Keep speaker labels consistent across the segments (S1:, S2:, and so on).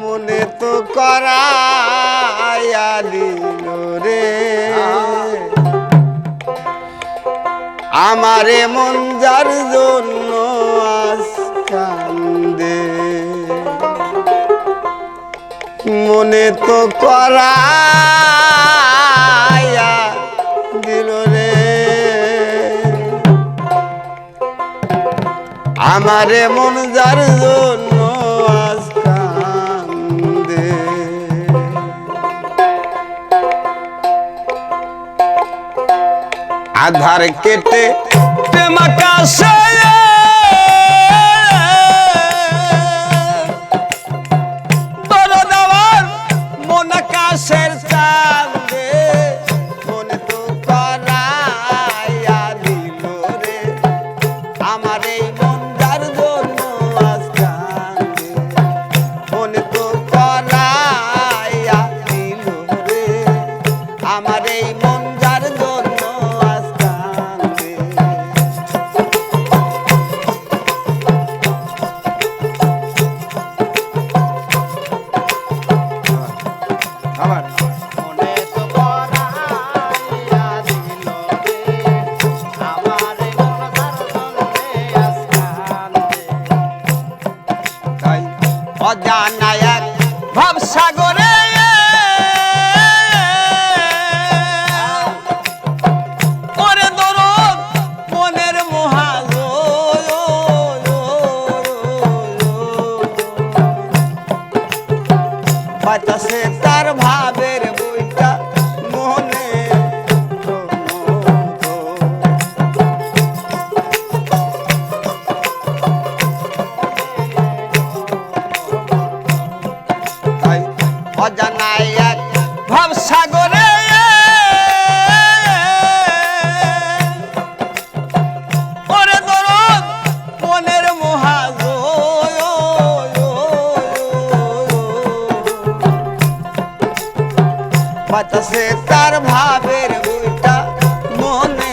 S1: মনে তো করাইয়া দিল রে। আমারে মন যার জন্য আজ মনে তো করা দিল রে। আমারে মন যার জন্য ধার কেটে প্রেমাকাশে জানা ভবসাগরে মনের বাতাসে তা সে তার ভাবের বইটা মনে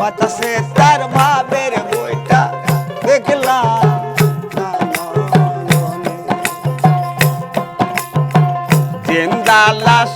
S1: বাতাসে তার ভাবের বইটা দেখলাম। জিন্দা লাশ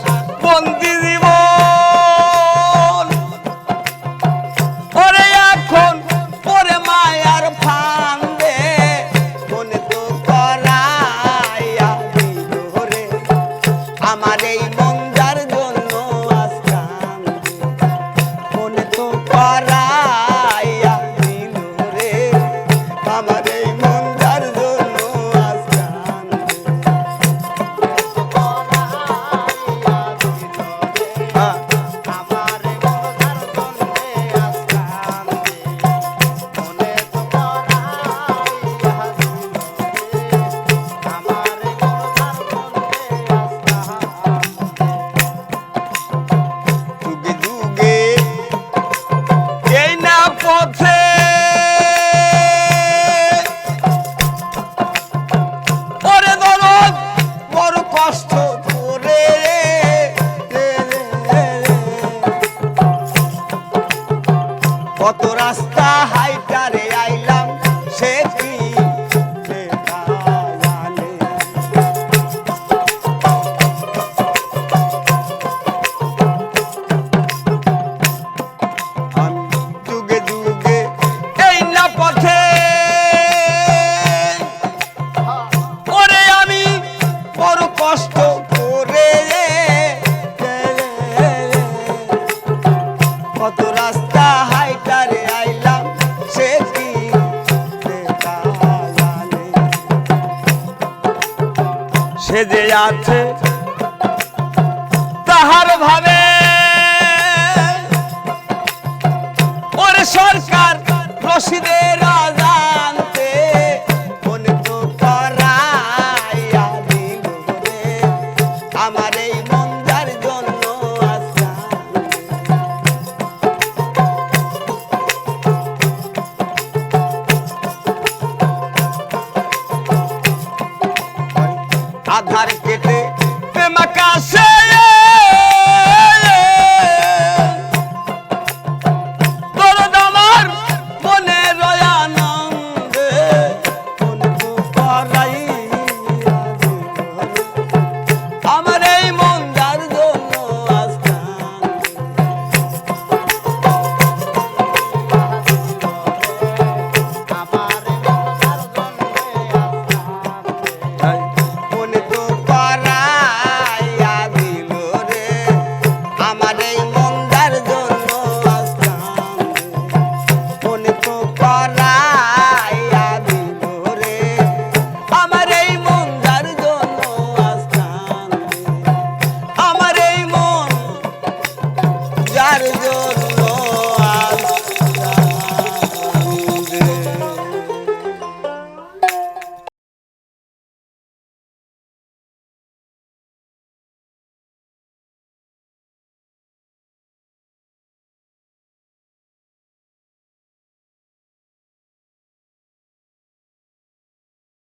S1: আছে। তাহার ভাবে ওর সরকার রশিদের জানতে আমার প্রেম আকাশে